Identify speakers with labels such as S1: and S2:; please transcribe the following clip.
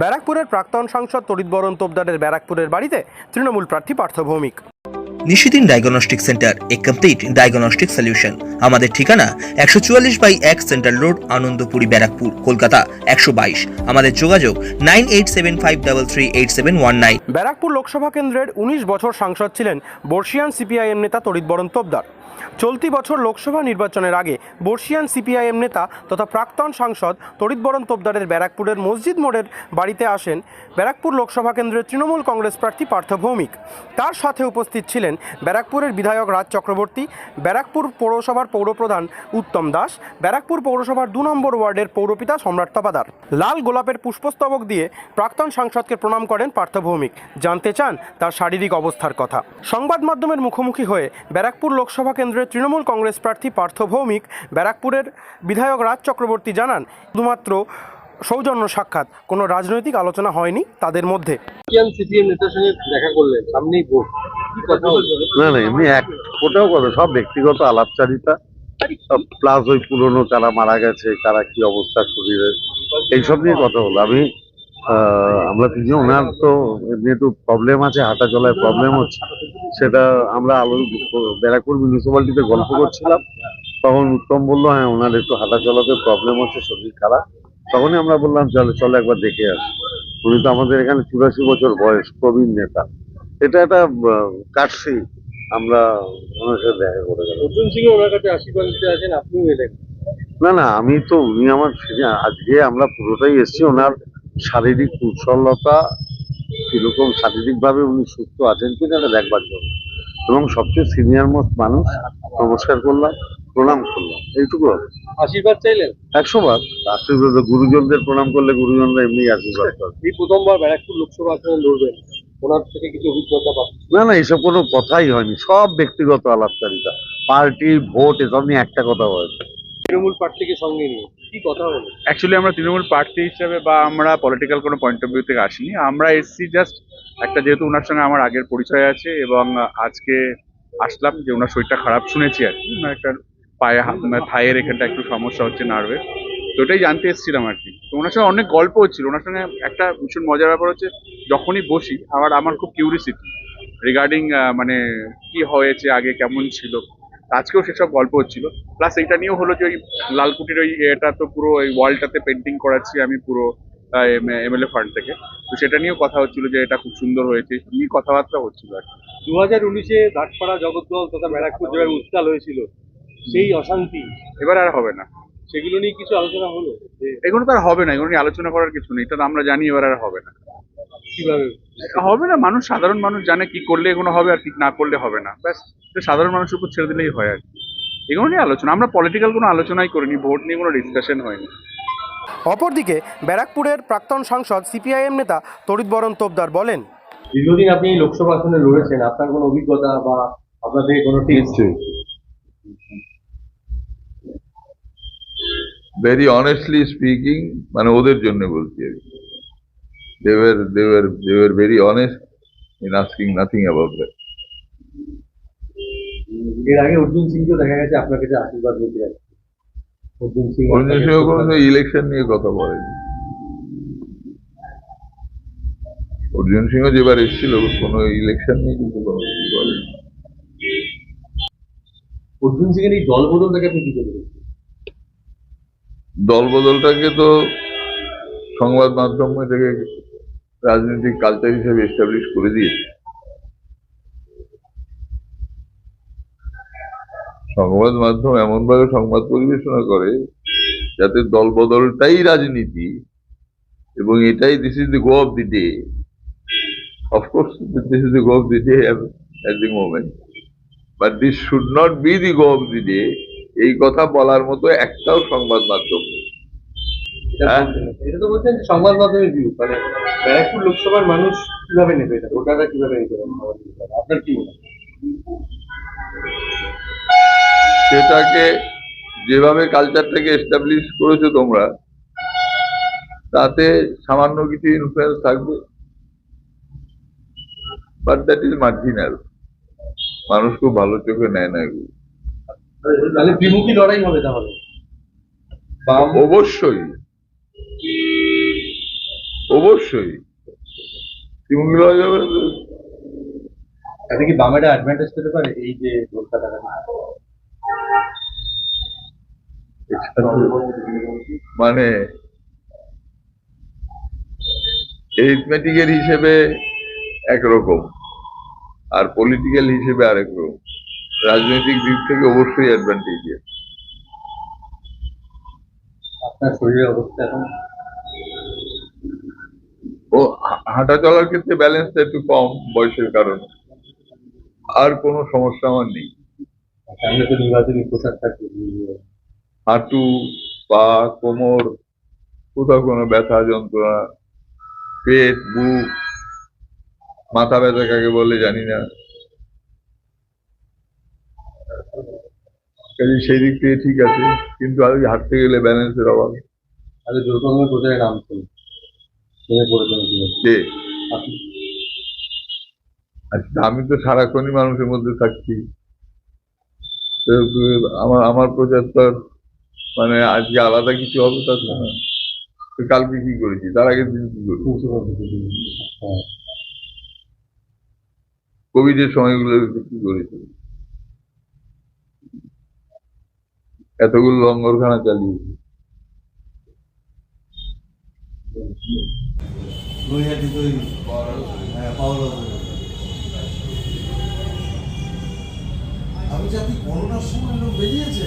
S1: ব্যারাকপুরের প্রাক্তন সাংসদ তরিৎবরণ তোপদারের ব্যারাকপুরের বাড়িতে তৃণমূল প্রার্থী পার্থ ভৌমিক।
S2: নিশিদিন ডায়াগনস্টিক সেন্টার এ কমপ্লিট ডায়াগনস্টিক সলিউশন আমাদের ঠিকানা একশো চুয়াল্লিশ বাই এক সেন্ট্রাল রোড আনন্দপুরি ব্যারাকপুর কলকাতা একশো বাইশ। আমাদের যোগাযোগ nine eight seven five double three eight seven one nine.
S1: Barrackpore Loksabha কেন্দ্রের উনিশ বছর সাংসদ ছিলেন বর্ষিয়ান সিপিআইএম নেতা তরিৎবরণ তোপদার। চলতি বছর লোকসভা নির্বাচনের আগে বর্ষিয়ান সিপিআইএম নেতা তথা প্রাক্তন সাংসদ তরিৎবরণ তোপদারের ব্যারাকপুরের মসজিদ মোড়ের বাড়িতে আসেন ব্যারাকপুর লোকসভা কেন্দ্রের তৃণমূল কংগ্রেস প্রার্থী পার্থ ভৌমিক। তার সাথে উপস্থিত ছিলেন ব্যারাকপুরের বিধায়ক রাজ চক্রবর্তী, ব্যারাকপুর পৌরসভার পৌরপ্রধান উত্তম দাস, ব্যারাকপুর পৌরসভার দু নম্বর ওয়ার্ডের পৌরপিতা সম্রাট তপাদার। লাল গোলাপের পুষ্পস্তবক দিয়ে প্রাক্তন সাংসদকে প্রণাম করেন পার্থ ভৌমিক। জানতে চান তার শারীরিক অবস্থার কথা। সংবাদ মাধ্যমের মুখোমুখি হয়ে ব্যারাকপুর লোকসভা কেন্দ্রের তৃণমূল কংগ্রেস প্রার্থী পার্থ ভৌমিক ব্যারাকপুরের বিধায়ক রাজ চক্রবর্তী জানান শুধুমাত্র সৌজন্য সাক্ষাৎ কোনো রাজনৈতিক আলোচনা হয়নি তাদের মধ্যে।
S3: সিপিএম সিপিএম নেতার সঙ্গে দেখা করলেন সামনেই ভোট
S4: না না এমনি এক ফোটাও কথা সব ব্যক্তিগত আলাপচারিতা প্লাস ওই পুরনো কারা মারা গেছে কারা কি অবস্থা শরীরের এইসব নিয়ে কথা হলো আমি আমরা তিনজন ওনার তো এমনি একটু প্রবলেম আছে হাঁটা চলায় প্রবলেম হচ্ছে সেটা আমরা আলো ব্যারাকপুর মিউনিসিপ্যালিটিতে গল্প করছিলাম। তখন উত্তম বলল হ্যাঁ ওনার একটু হাঁটা চলাতে প্রবলেম হচ্ছে শরীর খারাপ। তখনই আমরা বললাম চলে চলো একবার দেখে আসি। উনি তো আমাদের এখানে চুরাশি বছর বয়স প্রবীণ নেতা। এটা একটা কাটছি আমরা ওনার সাথে দেখা করে গেলাম।
S3: অর্জুন সিং ওনার কাছে আশীর্বাদ আসেন আপনিও এলেন।
S4: না না আমি তো উনি আমার আজকে আমরা পুরোটাই এসেছি ওনার শারীরিক কুশলতা কীরকম শারীরিক ভাবে উনি সুস্থ আছেন কিনা এটা দেখবার জন্য। এবং সবচেয়ে সিনিয়র মোস্ট মানুষ নমস্কার করলাম প্রণাম করলাম। এইটুকু হবে।
S3: আশীর্বাদ চাইলেন?
S4: একশো বার আশীর্বাদ গুরুজনদের প্রণাম করলে গুরুজনরা এমনি আশীর্বাদ করে
S3: এই প্রথমবার ব্যারাকপুর লোকসভা আসনে লড়বেন। ওনার থেকে কিছু অভিজ্ঞতা
S4: না না এইসব কোনো কথাই হয়নি। সব ব্যক্তিগত আলাপচারিতা। পার্টি ভোট এসব নিয়ে একটা কথা হয়েছে
S3: তৃণমূল প্রার্থীকে সঙ্গে নিয়ে। কি কথা হলো
S5: অ্যাকচুয়ালি আমরা তৃণমূল প্রার্থী হিসেবে বা আমরা পলিটিক্যাল কোনো পয়েন্ট অফ ভিউ থেকে আসিনি। আমরা এসছি জাস্ট একটা যেহেতু ওনার সঙ্গে আমার আগের পরিচয় আছে এবং আজকে আসলাম যে ওনার শরীরটা খারাপ শুনেছি আর কি। একটা পায়ে হাত- মানে থায়ের এখানটা একটু সমস্যা হচ্ছে নার্ভের তো ওটাই জানতে এসেছিলাম আর কি। তো ওনার সঙ্গে অনেক গল্প হচ্ছিল। ওনার সঙ্গে একটা ভীষণ মজার ব্যাপার হচ্ছে, যখনই বসি, আবার আমার খুব কিউরিসিটি রিগার্ডিং মানে কি হয়েছে, আগে কেমন ছিল আজকেও সেসব গল্প হচ্ছিল। প্লাস এইটা নিয়েও হলো যে ওই লালকুটির ওই এটা তো পুরো ওই ওয়ালটাতে পেন্টিং করাচ্ছি আমি পুরো এমএলএ ফান্ড থেকে। তো সেটা নিয়েও কথা হচ্ছিল যে এটা খুব সুন্দর হয়েছে। নিয়ে কথাবার্তা হচ্ছিল আর কি।
S3: দু হাজার উনিশে দাঁতপাড়া জগদ্দল তথা ব্যারাকপুর যেভাবে উত্তাল হয়েছিল। সেই অশান্তি।
S5: এবার আর হবে না।
S3: সেগুলো নিয়ে কিছু আলোচনা হলো?
S5: এগুলো তো আর হবে না এগুলো নিয়ে আলোচনা করার কিছু নেই এটা তো আমরা জানি এবার আর হবে না।
S3: কীভাবে?
S5: হবে না মানুষ সাধারণ মানুষ জানে কি করলে এগুলো হবে আর কি না করলে হবে না। ব্যাস সাধারণ মানুষের উপর ছেড়ে দিলেই হয় আর কি। এগুলো নিয়ে আলোচনা আমরা পলিটিক্যাল কোনো আলোচনাই করিনি ভোট নিয়ে কোনো ডিসকাশন হয়নি।
S1: অপরদিকে ব্যারাকপুরের প্রাক্তন সাংসদ সিপিআইএম নেতা তরিৎবরণ তোপদার বলেন
S3: দীর্ঘদিন আপনি লোকসভা আসনে লড়েছেন আপনার কোনো অভিজ্ঞতা বা আপনাদের কোনো টিপস
S6: ভেরি অনেস্টলি স্পিকিং মানে ওদের জন্য বলছি আর দেওয়ার দেওয়ার দেওয়ার very honest in asking nothing about that
S3: এর আগে অর্জুন সিংকেও দেখা গেছে আপনার কাছে আশীর্বাদ নিতে যাচ্ছে অর্জুন সিং
S6: কোনো ইলেকশন নিয়ে কথা বলেনি। অর্জুন সিংহ যেবার এসেছিল কোনো ইলেকশন নিয়ে কিন্তু কোনো কিছু বলেনি।
S3: অর্জুন সিং এর এই দল বদলটাকে আপনি কি করবেন
S6: দল বদলটাকে তো সংবাদ মাধ্যম থেকে রাজনৈতিক কালচার হিসেবে এস্টাবলিশ করে দিয়েছে। সংবাদ মাধ্যম এমনভাবে সংবাদ পরিবেশনা করে যাতে দল বদলটাই রাজনীতি এবং এটাই this is the go of the day of course this is the go of the day at the moment but this should not be the go of the day এই কথা বলার মতো একটাও সংবাদ মাধ্যম নেই।
S3: এটা
S6: হ্যাঁ।
S3: তো বলছেন সংবাদ মাধ্যমের ভিউ মানে ব্যারাকপুর লোকসভার মানুষ কীভাবে নেবে এটা? ভোটাররা কীভাবে নিতে পারে আপনার কি মনে
S6: সেটাকে যেভাবে কালচারটাকে এস্টাবলিশ করেছ তোমরা তাতে সামান্য কিছু ইনফ্লুয়েন্স থাকবে? বাট দ্যাট ইজ মার্জিনাল মানুষ খুব ভালো চোখে নেয় না এগুলো।
S3: তাহলে ত্রিমুখী লড়াই হবে তাহলে। বাম।
S6: অবশ্যই। অবশ্যই। তৃণমূল হয়ে যাবে তো-
S3: তাতে কি বামেরা অ্যাডভান্টেজ পেতে পারে? এই যে কলকাতাটা
S6: মানে এরিথমেটিকের হিসেবে একরকম আর পলিটিক্যাল হিসেবে আরেক রকম রাজনৈতিক দিক থেকে অবশ্যই অ্যাডভান্টেজ
S3: আপনার শরীরের অবস্থা এখন?
S6: ও হাঁটা চলার ক্ষেত্রে ব্যালেন্সটা একটু কম বয়সের কারণে। আর কোনো সমস্যা আমার নেই।
S3: সামনে তো নির্বাচনী পোশাক থাকবে।
S6: হাঁটু পা কোমর কোথাও কোনো ব্যথা যন্ত্রণা পেট বুক মাথা ব্যথা কাকে বলে জানি না। কাজে সেই দিক থেকে ঠিক আছে কিন্তু আর ওই হাঁটতে গেলে ব্যালেন্সের অভাব।
S3: নামছেন? ভেঙে পড়েছেন কীভাবে? আপনি।
S6: আচ্ছা আমি তো সারাক্ষণই মানুষের মধ্যে থাকছি। আমার আমার প্রচার তো মানে আজকে আলাদা কিছু হবে তা তো না কালকে কি করেছি? তার আগের দিন কি করেছি
S3: হ্যাঁ
S6: কোভিডের সময়গুলো কি করেছি? এতগুলো লঙ্গরখানা চালিয়েছি
S7: আমি জানি করোনার সময় লোক বেরিয়েছে?